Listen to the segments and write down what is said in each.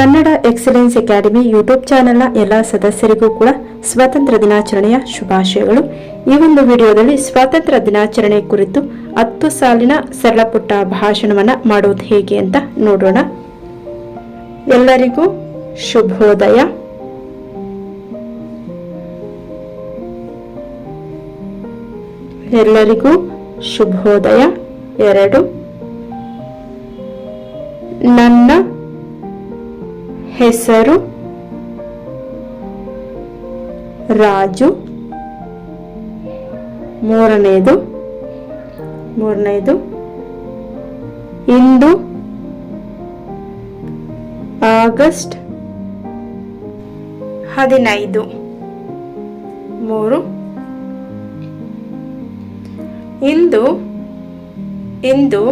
Kannada excellence academy YouTube ಚಾನೆಲ್ನ ಎಲ್ಲ ಸದಸ್ಯರಿಗೂ ಕೂಡ ಸ್ವಾತಂತ್ರ್ಯ ದಿನಾಚರಣೆಯ ಶುಭಾಶಯಗಳು. ಈ ಒಂದು ವಿಡಿಯೋದಲ್ಲಿ ಸ್ವಾತಂತ್ರ್ಯ ದಿನಾಚರಣೆ ಕುರಿತು ಹತ್ತು ಸಾಲಿನ ಸರಳ ಪುಟ್ಟ ಭಾಷಣವನ್ನು ಮಾಡೋದು ಹೇಗೆ ಅಂತ ನೋಡೋಣ. ಎಲ್ಲರಿಗೂ ಶುಭೋದಯ. ಎಲ್ಲರಿಗೂ ಶುಭೋದಯ. ಎರಡು, ನನ್ನ ಹೆಸರು? ರಾಜು. ಮೂರನೆಯದು ಮೂರನೆಯದು ಇಂದು? ಆಗಸ್ಟ್? ಹದಿನೈದು. ಮೂರು? ಇಂದು? ಇಂದು?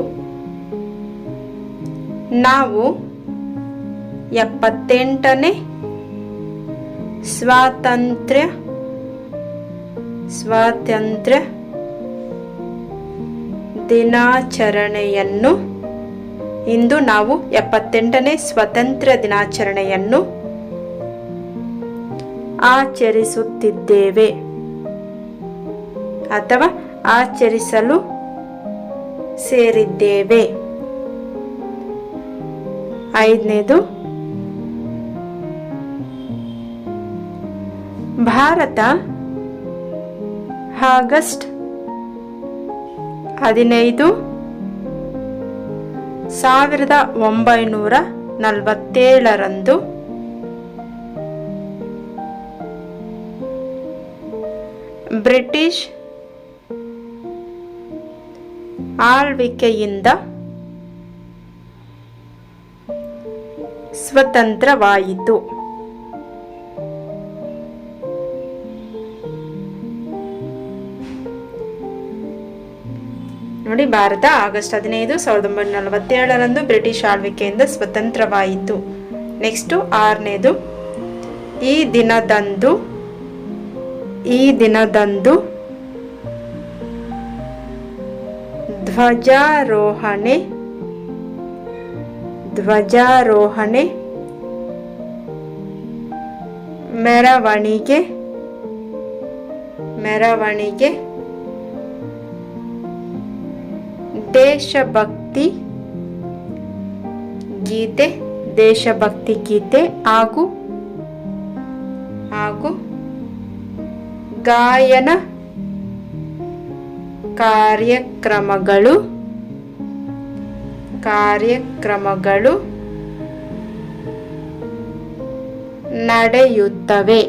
ನಾವು ಎಪ್ಪತ್ತೆಂಟನೇ ಸ್ವಾತಂತ್ರ್ಯ ಸ್ವಾತಂತ್ರ್ಯ ದಿನಾಚರಣೆಯನ್ನು ಇಂದು ನಾವು ಎಪ್ಪತ್ತೆಂಟನೇ ಸ್ವಾತಂತ್ರ್ಯ ದಿನಾಚರಣೆಯನ್ನು ಆಚರಿಸುತ್ತಿದ್ದೇವೆ. ಅಥವಾ ಆಚರಿಸಲು ಸೇರಿದ್ದೇವೆ. ಐದನೇದು ಭಾರತ ಆಗಸ್ಟ್ ಹದಿನೈದು ಸಾವಿರದ ಒಂಬೈನೂರ ನಲವತ್ತೇಳರಂದು ಬ್ರಿಟಿಷ್ ಆಳ್ವಿಕೆಯಿಂದ ಸ್ವತಂತ್ರವಾಯಿತು. ನೋಡಿ, ಭಾರತ ಆಗಸ್ಟ್ ಹದಿನೈದು ಸಾವಿರದ ಒಂಬೈನೂರ ನಲವತ್ತೇಳರಂದು ಬ್ರಿಟಿಷ್ ಆಳ್ವಿಕೆಯಿಂದ ಸ್ವತಂತ್ರವಾಯಿತು. ನೆಕ್ಸ್ಟು ಆರನೇದು, ಈ ದಿನದಂದು ಈ ದಿನದಂದು ಧ್ವಜಾರೋಹಣೆ ಧ್ವಜಾರೋಹಣೆ ಮೆರವಣಿಗೆ ಮೆರವಣಿಗೆ ದೇಶಭಕ್ತಿ ಗೀತೆ ದೇಶಭಕ್ತಿ ಗೀತೆ ಹಾಗೂ ಹಾಗೂ ಗಾಯನ ಕಾರ್ಯಕ್ರಮಗಳು ಕಾರ್ಯಕ್ರಮಗಳು ನಡೆಯುತ್ತವೆ.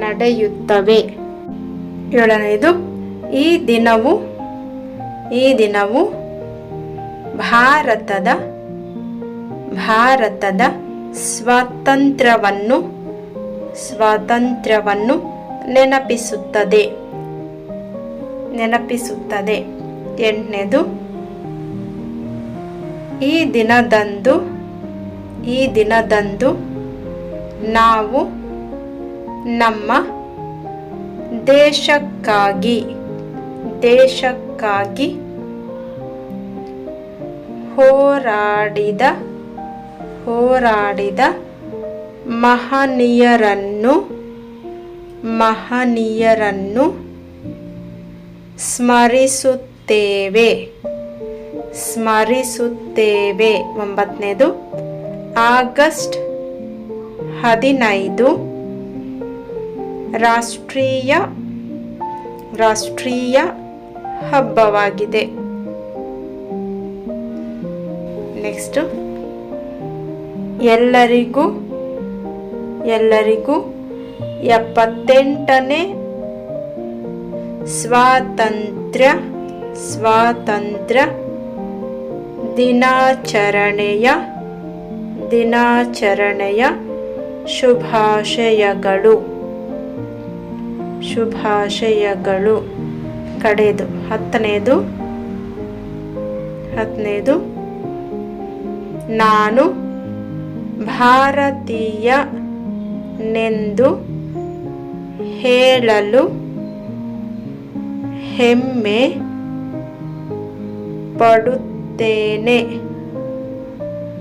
ನಡೆಯುತ್ತವೆ. ಏಳನೆಯದು ಈ ದಿನವು ಈ ದಿನವು ಭಾರತದ ಭಾರತದ ಸ್ವಾತಂತ್ರ್ಯವನ್ನು ಸ್ವಾತಂತ್ರ್ಯವನ್ನು ನೆನಪಿಸುತ್ತದೆ. ನೆನಪಿಸುತ್ತದೆ. ಎಂಟನೇದು, ಈ ದಿನದಂದು ಈ ದಿನದಂದು ನಾವು ನಮ್ಮ ದೇಶಕ್ಕಾಗಿ ದೇಶಕ್ಕಾಗಿ ಹೋರಾಡಿದ ಹೋರಾಡಿದ ಮಹನೀಯರನ್ನು ಮಹನೀಯರನ್ನು ಸ್ಮರಿಸುತ್ತೇವೆ. ಸ್ಮರಿಸುತ್ತೇವೆ. ಒಂಬತ್ತನೇದು ಆಗಸ್ಟ್ ಹದಿನೈದು ರಾಷ್ಟ್ರೀಯ ರಾಷ್ಟ್ರೀಯ ಹಬ್ಬವಾಗಿದೆ. ನೆಕ್ಸ್ಟು ಎಲ್ಲರಿಗೂ ಎಲ್ಲರಿಗೂ ಎಪ್ಪತ್ತೆಂಟನೇ ಸ್ವಾತಂತ್ರ್ಯ ಸ್ವಾತಂತ್ರ್ಯ ದಿನಾಚರಣೆಯ ದಿನಾಚರಣೆಯ ಶುಭಾಶಯಗಳು. ಶುಭಾಶಯಗಳು. ಕಡೆಯದು ಹತ್ತನೆಯದು ಹತ್ತನೆಯದು ನಾನು ಭಾರತೀಯನೆಂದು ಹೇಳಲು ಹೆಮ್ಮೆ ಪಡುತ್ತೇನೆ.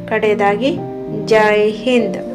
ಕಡೆಯದಾಗಿ ಜೈ ಹಿಂದ್.